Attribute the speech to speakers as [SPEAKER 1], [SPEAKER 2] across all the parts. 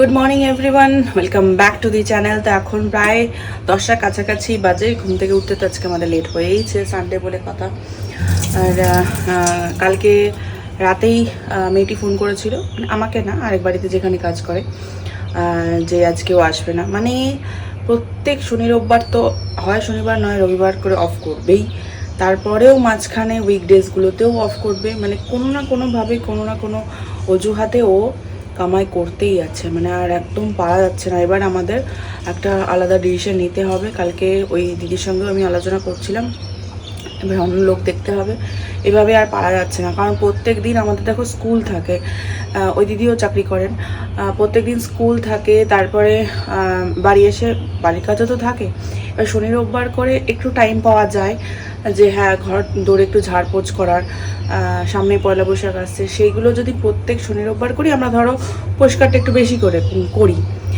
[SPEAKER 1] Good morning everyone welcome back to the channel তো এখন প্রায় দশটার কাছাকাছি বাজে। ঘুম থেকে উঠতে তো আজকে আমাদের লেট হয়েইছে সানডে বলে কথা। আর কালকে রাতেই মেয়েটি ফোন করেছিল। মানে আমাকে না, আরেক বাড়িতে যেখানে কাজ করে যে আজকেও আসবে না। মানে প্রত্যেক শনি রোববার তো হয় শনিবার, নয়, রবিবার করে অফ করবেই। তারপরেও মাঝখানে উইকডেজগুলোতেও অফ করবে। মানে কোনো না কোনোভাবে কোনো না কোনো অজুহাতে ও কামাই করতেই আছে মানে আর একদম পারা যাচ্ছে না। এবার আমাদের একটা আলাদা ডিসিশন নিতে হবে। কালকে ওই দিদির সঙ্গে আমি আলোচনা করছিলাম। লোক দেখতে হবে। এভাবে আর পারা যাচ্ছে না। কারণ প্রত্যেক দিন আমাদের দেখো স্কুল থাকে ওই দিদিও চাকরি করেন। প্রত্যেক দিন স্কুল থাকে, তারপরে বাড়ি এসে বাড়ির কাজও তো থাকে। এবার শনি রোববার করে একটু টাইম পাওয়া যায় যে হ্যাঁ ঘর দৌড়ে একটু ঝাড়পোছ করার সামনে পয়লা বৈশাখ আসছে। সেইগুলো যদি প্রত্যেক শনি রোববার করি, আমরা ধরো পরিষ্কারটা একটু বেশি করে করি।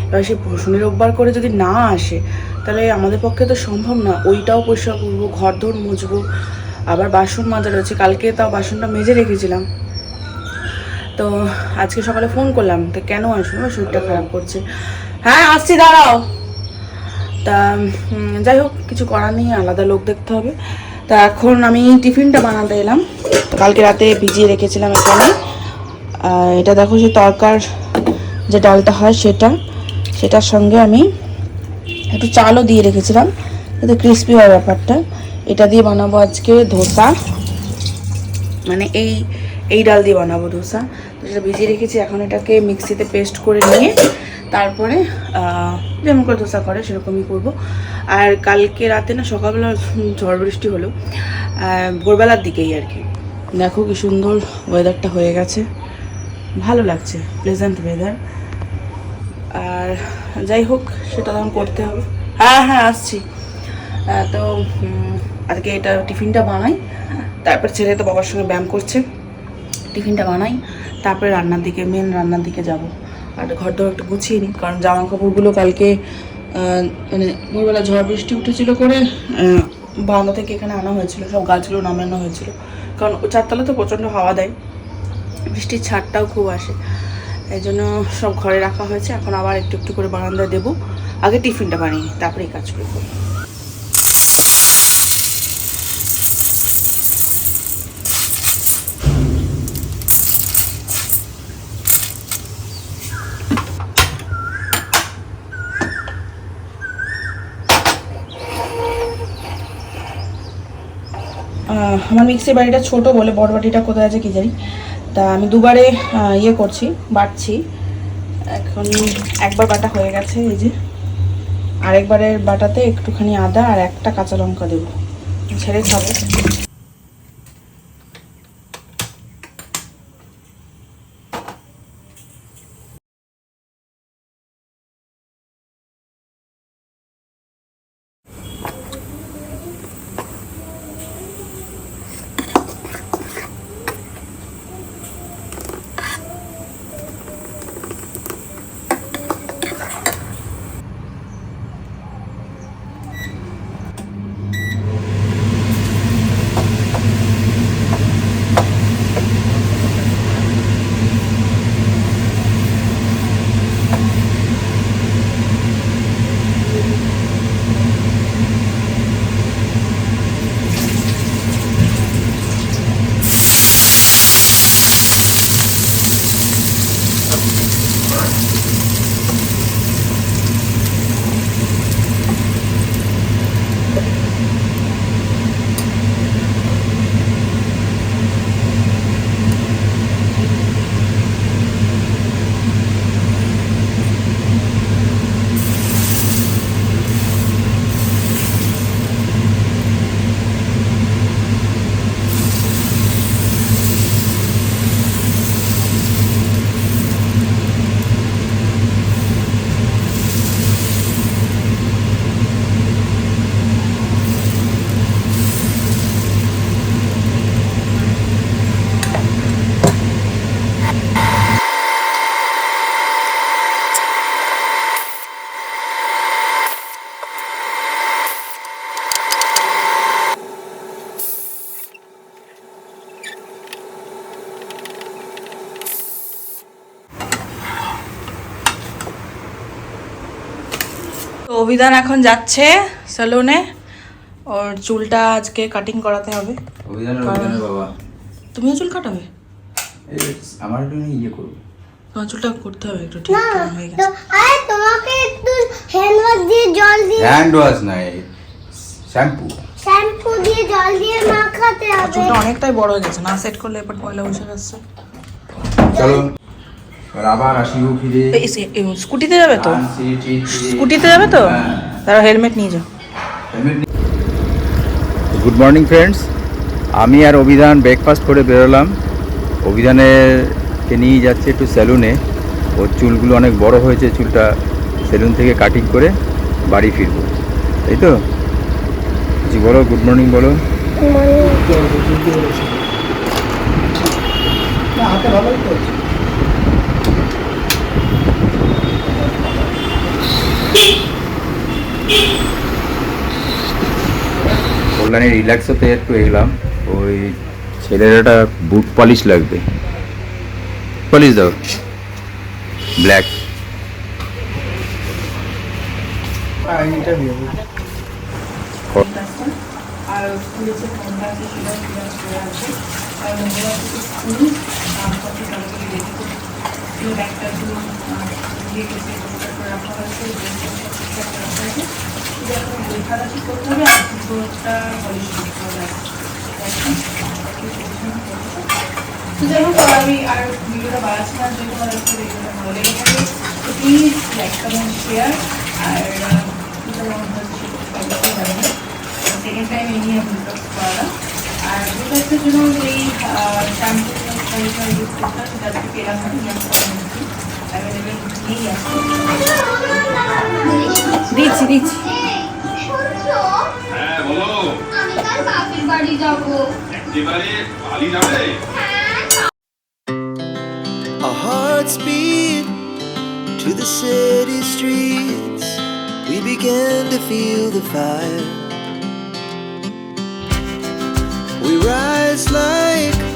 [SPEAKER 1] এবার সে শনি রোববার করে যদি না আসে, তাহলে আমাদের পক্ষে তো সম্ভব না। ওইটাও পরিষ্কার করব ঘর দৌড় মুছবো, আবার বাসন মাজার রয়েছে। কালকে তাও বাসনটা মেজে রেখেছিলাম। তো আজকে সকালে ফোন করলাম, তো কেন আসব আমার শরীরটা খারাপ করছে। হ্যাঁ আসছি, দাঁড়াও। তা যাই হোক, কিছু করার নেই, আলাদা লোক দেখতে হবে। তা এখন আমি টিফিনটা বানাতে এলাম। কালকে রাতে ভিজিয়ে রেখেছিলাম এখানে। এটা দেখো, যে তরকার যে ডালটা হয় সেটা। সেটার সঙ্গে আমি একটু চালও দিয়ে রেখেছিলাম যাতে ক্রিস্পি হয় ব্যাপারটা। এটা দিয়ে বানাবো আজকে ধোসা। মানে এই এই ডাল দিয়ে বানাবো ধোসা। তো সেটা ভিজিয়ে রেখেছি, এখন এটাকে মিক্সিতে পেস্ট করে নিয়ে তারপরে যেমন করে ধোসা করে সেরকমই করব। আর কালকে রাতে না সকালবেলা ঝড় বৃষ্টি হলো ভোরবেলার দিকেই আর কি। দেখো কি সুন্দর ওয়েদারটা হয়ে গেছে। ভালো লাগছে প্লেজেন্ট ওয়েদার আর যাই হোক, সেটা তখন করতে হবে। হ্যাঁ হ্যাঁ আসছি। তো আজকে এটা টিফিনটা বানাই। তারপর ছেলে তো বাবার সঙ্গে ব্যায়াম করছে। টিফিনটা বানাই। তারপরে রান্নার দিকে মেন রান্নার দিকে যাব। আর ঘর দর একটু গুছিয়ে নিই, কারণ জামা কাপড়গুলো কালকে মানে ভোরবেলা ঝড় বৃষ্টি উঠেছিল করে বারান্দা থেকে এখানে আনা হয়েছিল। সব গাছগুলো নামানো হয়েছিল। কারণ চারতলা তো প্রচণ্ড হাওয়া দেয়। বৃষ্টির ছাড়টাও খুব আসে। এই জন্য সব ঘরে রাখা হয়েছে। এখন আবার একটু একটু করে বারান্দায় দেবো। আগে টিফিনটা বানিয়ে তারপরে কাজ করব। আমার মিক্সির বাড়িটা ছোট বলে বড় বাটিটা কোথায় আছে কি জানি। তা আমি দুবারে ইয়ে করছি, বাটছি। এখন একবার বাটা হয়ে গেছে, এই যে। আরেকবারের বাটাতে একটুখানি আদা আর একটা কাঁচা লঙ্কা দেবো। ছেড়ে খাব অভিধান এখন যাচ্ছে সেলুনে ওর চুলটা আজকে কাটিং করাতে হবে।
[SPEAKER 2] বাবা।
[SPEAKER 1] তুমিও চুল কাটাবে?
[SPEAKER 2] এই আমার একটু ইয়ে করব
[SPEAKER 1] তোমার চুলটা করতে হবে একটু ঠিক হয়ে গেছে?
[SPEAKER 3] আরে তোমাকে একটু হ্যান্ড ওয়াশ দিয়ে জল দিয়ে
[SPEAKER 2] হ্যান্ড ওয়াশ নাই শ্যাম্পু
[SPEAKER 3] শ্যাম্পু দিয়ে জল দিয়ে মাখাতে হবে
[SPEAKER 1] চুলটা অনেকটাই বড় হয়ে গেছে না? সেট করলে এবার পয়লা বসে যাচ্ছে
[SPEAKER 2] চলো। এবার আবার আসিব ফিরে।
[SPEAKER 1] স্কুটিতে যাবে তো? স্কুটিতে যাবে তো?
[SPEAKER 2] হ্যাঁ।
[SPEAKER 1] তারা হেলমেট নিয়ে যাও।
[SPEAKER 2] Good morning friends. আমি আর অভিধান ব্রেকফাস্ট করে বেরোলাম। অভিধানেরকে নিয়ে যাচ্ছে একটু স্যালুনে ওর চুলগুলো অনেক বড় হয়েছে চুলটা সেলুন থেকে কাটিং করে বাড়ি ফিরবো। তাই তো? জি বলো গুড মর্নিং বলো। কল্যাণী রিল্যাক্স হতে একটু এলাম। ওই ছেলের একটা বুট পলিশ লাগবে। পলিশ দাও। ব্ল্যাক
[SPEAKER 1] আর স্কুলে যে ফোনটা আছে সেটা আছে আর মঙ্গলবার থেকে স্কুল আমাকে রেডি করে ব্যাগটা দিয়ে গেছে। রাখা হয়েছে ঠিক করতে হবে আর দুটোটা পলিশ করতে হবে তো যাই আর ভিডিওটা বাড়াচ্ছি না যদি একটু ভিডিওটা ভালো লেগে থাকে, তো প্লিজ লাইক কমেন্ট শেয়ার আর সেটা করে। সেকেন্ড টাইম এই নিয়ে ব্রেকফাস্ট করালাম আর ব্রেকফাস্টের জন্য যেই শ্যাম্পু ইউজ করতাম সেটা আজকে পেলাম দিচ্ছি দিচ্ছি
[SPEAKER 4] হ্যাঁ বলো
[SPEAKER 3] আমি তার বাপের বাড়ি যাবো
[SPEAKER 4] একেবারে পালি যাবে
[SPEAKER 5] Our hearts beat to the city streets. We began to feel the fire. We rise like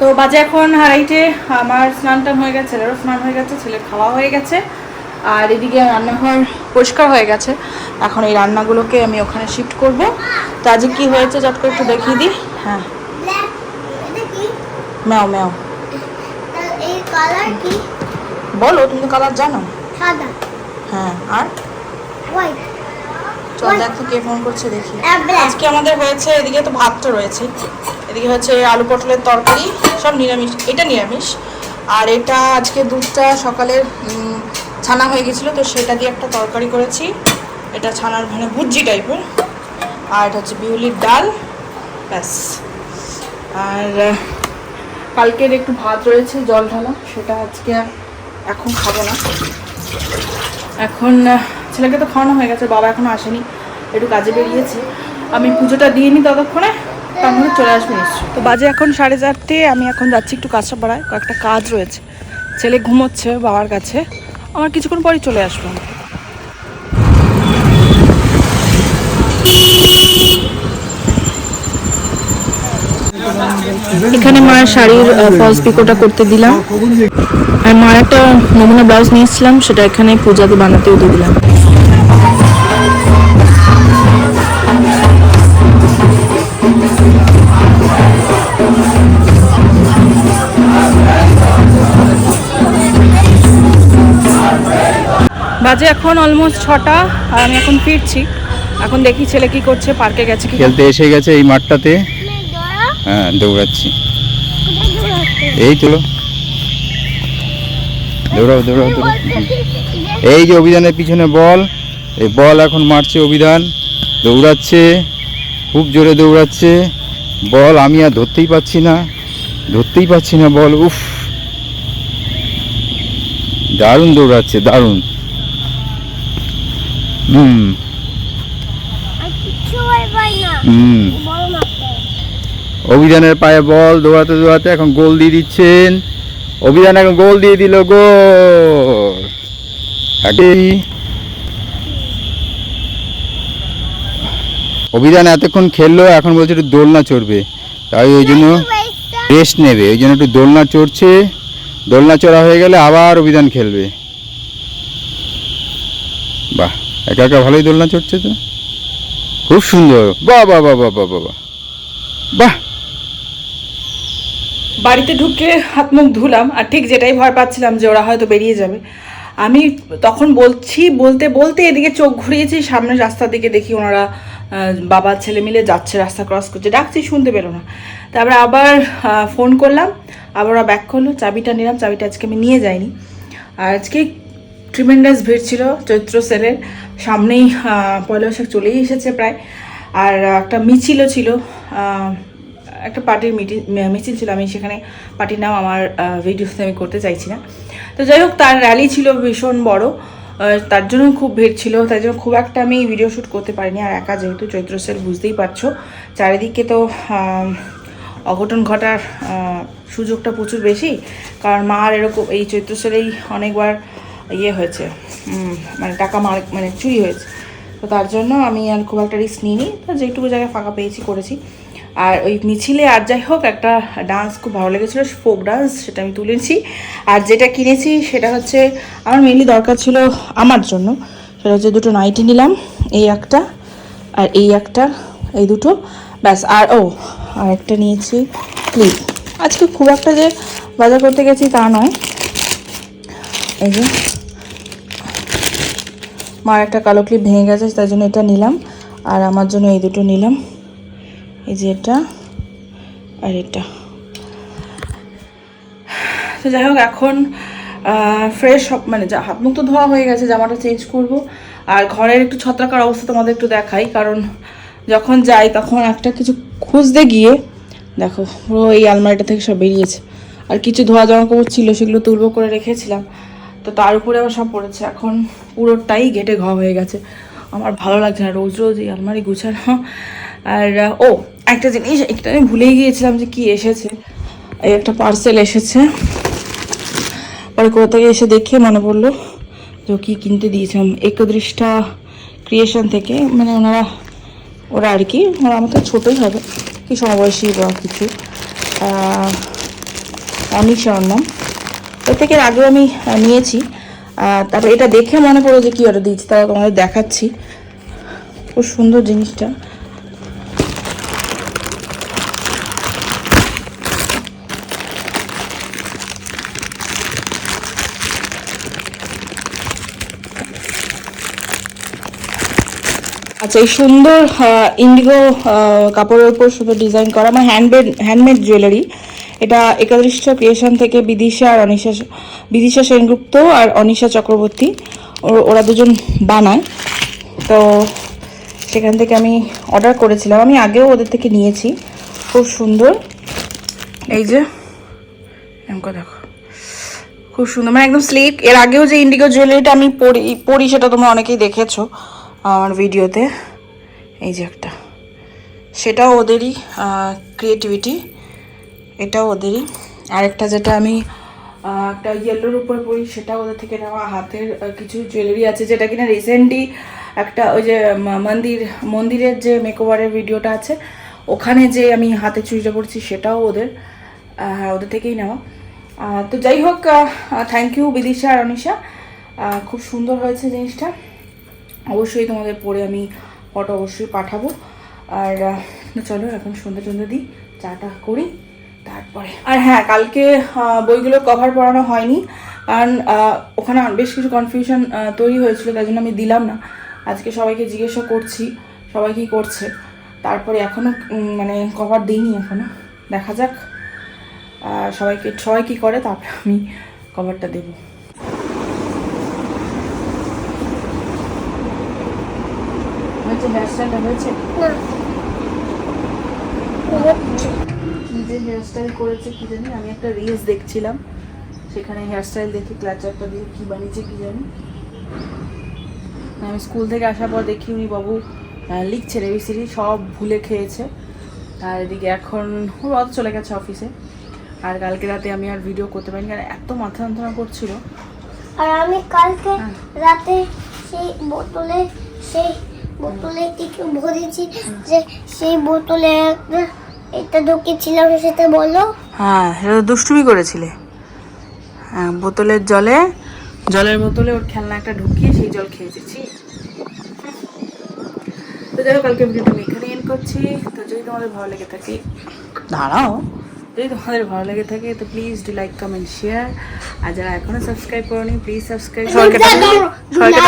[SPEAKER 1] তো বাজে এখন হারাইটে আমার স্নান টান হয়ে গেছে ছেলেরও স্নান হয়ে গেছে ছেলের খাওয়া হয়ে গেছে আর এদিকে রান্নাঘর পরিষ্কার হয়ে গেছে। এখন এই রান্নাগুলোকে আমি ওখানে শিফট করব। তো আজকে কি হয়েছে চট করে একটু দেখিয়ে দিই। হ্যাঁ। ম্যাও ম্যাও। বলো তুমি তো কালার জানো?
[SPEAKER 3] সাদা
[SPEAKER 1] হ্যাঁ আর?
[SPEAKER 3] হোয়াইট
[SPEAKER 1] চল দেখ কে ফোন করছে দেখি। আজকে আমাদের হয়েছে এদিকে তো ভাতটা রয়েছে। এদিকে হচ্ছে আলু পটলের তরকারি। সব নিরামিষ, এটা নিরামিষ। আর এটা আজকে দুধটা সকালের ছানা হয়ে গেছিল, তো সেটা দিয়ে একটা তরকারি করেছি। এটা ছানার মানে ভুজি টাইপের। আর এটা হচ্ছে বিউলির ডাল। ব্যাস। আর কালকের একটু ভাত রয়েছে, জল ঢালা, সেটা আজকে এখন খাব না। এখন ছেলেকে তো খাওয়ানো হয়ে গেছে, বাবা এখনও আসেনি, একটু কাজে বেরিয়েছে। আমি পুজোটা দিয়ে নিই ততক্ষণে মধ্যে চলে আসবে নিশ্চয়ই। তো বাজে এখন সাড়ে চারটে, আমি এখন যাচ্ছি একটু কাজটা পাড়ায় কয়েকটা কাজ রয়েছে। ছেলে ঘুমোচ্ছে বাবার কাছে। আমার কিছুক্ষণ পরেই চলে আসব এখানে মায়ের শাড়ির ফলস পিকোটা করতে দিলাম। আর মার একটা নমুনা ব্লাউজ নিয়েছিলাম সেটা এখানে পূজাতে বানাতেও দিয়ে দিলাম। বাজে এখন অলমোস্ট ছটা, আর আমি এখন ফিরছি। এখন দেখি ছেলে কি করছে পার্কে গেছে কি
[SPEAKER 2] খেলতে এসে গেছে এই মাঠটাতে। হ্যাঁ দৌড়াচ্ছি। এই চলো দৌড়াও দৌড়াও দৌড়াও। এই যে অভিযানের পিছনে বল, এই বল এখন মারছে অভিধান। দৌড়াচ্ছে, খুব জোরে দৌড়াচ্ছে। বল আমি আর ধরতেই পাচ্ছি না, ধরতেই পাচ্ছি না বল, উফ। দারুণ দৌড়াচ্ছে, দারুণ। হুম। অভিযানের পায়ে বল দৌড়াতে দৌড়াতে এখন গোল দিয়ে দিচ্ছেন। অভিযান এখন গোল দিয়ে দিল গোল। একই অভিযান এতক্ষণ খেললো এখন বলছে একটু দোলনা চড়বে। তাই ওই জন্য রেস্ট নেবে ওই জন্য একটু দোলনা চড়ছে। দোলনা চড়া হয়ে গেলে আবার অভিযান খেলবে। বাহ। একা একা ভালোই দোলনা চড়ছে তো? খুব সুন্দর। বা বা বা বা বা বা বা
[SPEAKER 1] বাড়িতে ঢুকে হাত মুখ ধুলাম, আর ঠিক যেটাই ভয় পাচ্ছিলাম যে ওরা হয়তো বেরিয়ে যাবে। আমি তখন বলছি, বলতে বলতে এদিকে চোখ ঘুরিয়েছি সামনের রাস্তা দিকে দেখি ওনারা বাবা, ছেলে মিলে যাচ্ছে, রাস্তা ক্রস করছে। ডাকছি, শুনতে পেল না। তারপরে আবার ফোন করলাম, আবার ওরা ব্যাক করল, চাবিটা নিলাম, চাবিটা আজকে আমি নিয়ে যাইনি। আর আজকে ট্রিমেন্ডাস ভিড় ছিল চৈত্র সেলের। সামনেই পয়লা বৈশাখ চলেই এসেছে প্রায়। আর একটা মিছিলও ছিল একটা পার্টির মিটিং মিছিল ছিল। আমি সেখানে পার্টির নাম আমার ভিডিওতে আমি করতে চাইছি না। তো যাই হোক, তার র্যালি ছিল ভীষণ বড়। তার জন্য খুব ভিড় ছিল। তাই জন্য খুব একটা আমি ভিডিও শ্যুট করতে পারিনি। আর একা যেহেতু চৈত্র সেল, বুঝতেই পারছ। চারিদিকে তো অঘটন ঘটার সুযোগটা প্রচুর বেশি। কারণ মার এরকম, এই চৈত্র সেলেই অনেকবার ইয়ে হয়েছে মানে টাকা মার মানে চুরি হয়েছে। তো তার জন্য আমি আর খুব একটা রিস্ক নিইনি, তো যেটুকু জায়গায় ফাঁকা পেয়েছি, করেছি। আর ওই মিছিলে আর যাই হোক, একটা ডান্স খুব ভালো লেগেছিলো ফোক ডান্স সেটা আমি তুলেছি আর যেটা কিনেছি সেটা হচ্ছে, আমার মেনলি দরকার ছিল আমার জন্য। সেটা হচ্ছে দুটো নাইটি নিলাম, এই একটা আর এই একটা, এই দুটো। ব্যাস, আর ও, আর একটা নিয়েছি ক্লিপ। আজকে খুব একটা যে বাজার করতে গেছি তা নয়। এই যে মার একটা কালো ক্লিপ ভেঙে গেছে তার জন্য এটা নিলাম। আর আমার জন্য এই দুটো নিলাম। এই যে এটা আর এটা। তো যাই হোক, এখন ফ্রেশ মানে হাত মুখ তো ধোয়া হয়ে গেছে, জামাটা চেঞ্জ করব। আর ঘরের একটু ছত্রাকার অবস্থা তোমাদের একটু দেখাই, কারণ যখন যাই তখন একটা কিছু খুঁজতে গিয়ে, দেখো, পুরো এই আলমারিটা থেকে সব বেরিয়েছে। আর কিছু ধোয়া জামা কাপড় ছিল, সেগুলো তুলবো করে রেখেছিলাম। তো তার উপরে আবার সব পড়েছে। এখন পুরোটাই গেটে ঘ হয়ে গেছে। আমার ভালো লাগছে না রোজ রোজ এই আলমারি গুছানো আর আহ, ও একটা জিনিস একটা আমি ভুলেই গিয়েছিলাম যে কি এসেছে। এই একটা পার্সেল এসেছে। পরে কোথা থেকে এসে দেখে মনে পড়ল যে কী কিনতে দিয়েছিলাম একদৃষ্টা ক্রিয়েশন থেকে মানে ওনারা ওরা আর কি ওরা আমার তো ছোটোই হবে। কি সমবয়সী বা কিছু। আহ, অনিশার থেকে এর আগেও আমি নিয়েছি। তারপর এটা দেখে মনে পড়ল যে কী অর্ডার দিয়েছি তারা তোমাদের দেখাচ্ছি। খুব সুন্দর জিনিসটা। আচ্ছা এই সুন্দর ইন্ডিগো কাপড়ের উপর সুন্দর ডিজাইন করা, আমার হ্যান্ডমেড হ্যান্ডমেড জুয়েলারি এটা একাদৃষ্ট ক্রিয়েশন থেকে বিদিশা আর অনিশা বিদিশা সেনগুপ্ত আর অনিশা চক্রবর্তী। ওরা দুজন বানায়। তো সেখান থেকে আমি অর্ডার করেছিলাম। আমি আগেও ওদের থেকে নিয়েছি। খুব সুন্দর। এই যে এমন দেখো। খুব সুন্দর। মানে একদম স্লিক এর আগেও যে ইন্ডিগো জুয়েলারিটা আমি পরি পরি, সেটা তোমরা অনেকেই দেখেছ আমার ভিডিওতে এই যে একটা। সেটাও ওদেরই ক্রিয়েটিভিটি এটাও ওদেরই। আরেকটা যেটা আমি একটা ইয়েলোর উপরে পরি সেটা ওদের থেকে নেওয়া। হাতের কিছু জুয়েলারি আছে যেটা কিনা রিসেন্টলি একটা ওই যে মন্দির মন্দিরের যে মেকওভারের ভিডিওটা আছে ওখানে যে আমি হাতে চুড়িটা পরছি সেটাও ওদের আহ, ওদের থেকেই নেওয়া। তো যাই হোক থ্যাংক ইউ বিদিশা আর অনিশা। খুব সুন্দর হয়েছে জিনিসটা। অবশ্যই তোমাদের পরে আমি ফটো অবশ্যই পাঠাবো। আর চলো এখন সন্ধ্যে টন্ধে দিই চাটা করি। তারপরে। আর হ্যাঁ কালকে বইগুলো কভার পড়ানো হয়নি। কারণ ওখানে বেশ কিছু কনফিউশন তৈরি হয়েছিল তাই জন্য আমি দিলাম না। আজকে সবাইকে জিজ্ঞাসা করছি সবাই কী করছে। তারপরে এখনও মানে কভার দিইনি এখনও দেখা যাক সবাইকে সবাই কী করে তারপরে আমি কভারটা দেবো। হয়েছে হেয়ারস্টাইলটা হয়েছে?
[SPEAKER 3] না।
[SPEAKER 1] হেয়ারস্টাইল করেছে কি জানি? আমি একটা রিলস দেখছিলাম। সেখানে হেয়ারস্টাইল দেখি ক্লাচারটা দিয়ে কি বানিয়েছে কি জানি? আমি স্কুল থেকে আসার পর দেখি উনি বাবু আহ, লিখছে রেবিসিরি সব ভুলে খেয়েছে। আর এদিকে এখন রথ চলে গেছে অফিসে আর কালকে রাতে আমি আর ভিডিও করতে পারিনি কারণ এত মাথা যন্ত্রণা করছিল।
[SPEAKER 3] আর আমি কালকে
[SPEAKER 1] হ্যাঁ।
[SPEAKER 3] রাতে সেই বোতলে সেই বোতলে কিছু ভরেছি যে সেই বোতলে একটা এটা ঢুকেছিলাম সেটা বলো।
[SPEAKER 1] হ্যাঁ সেটা দুষ্টুমি করেছিলে। হ্যাঁ বোতলের জলে জলের বোতলে ওর খেলনা একটা ঢুকিয়ে সেই জল খেয়ে এসেছি তো যাই হোক কালকে ভিডিওটা আমি এখানে এন্ড করছি। তো যদি তোমাদের ভালো লেগে থাকে দাঁড়াও। যদি তোমাদের ভালো লেগে থাকে তো please do like comment share আর যারা এখনও সাবস্ক্রাইব করোনি প্লিজ সাবস্ক্রাইব সবাইকে সবাইকে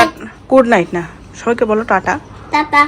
[SPEAKER 1] গুড নাইট না। সবাইকে বলো টাটা।
[SPEAKER 3] টাটা।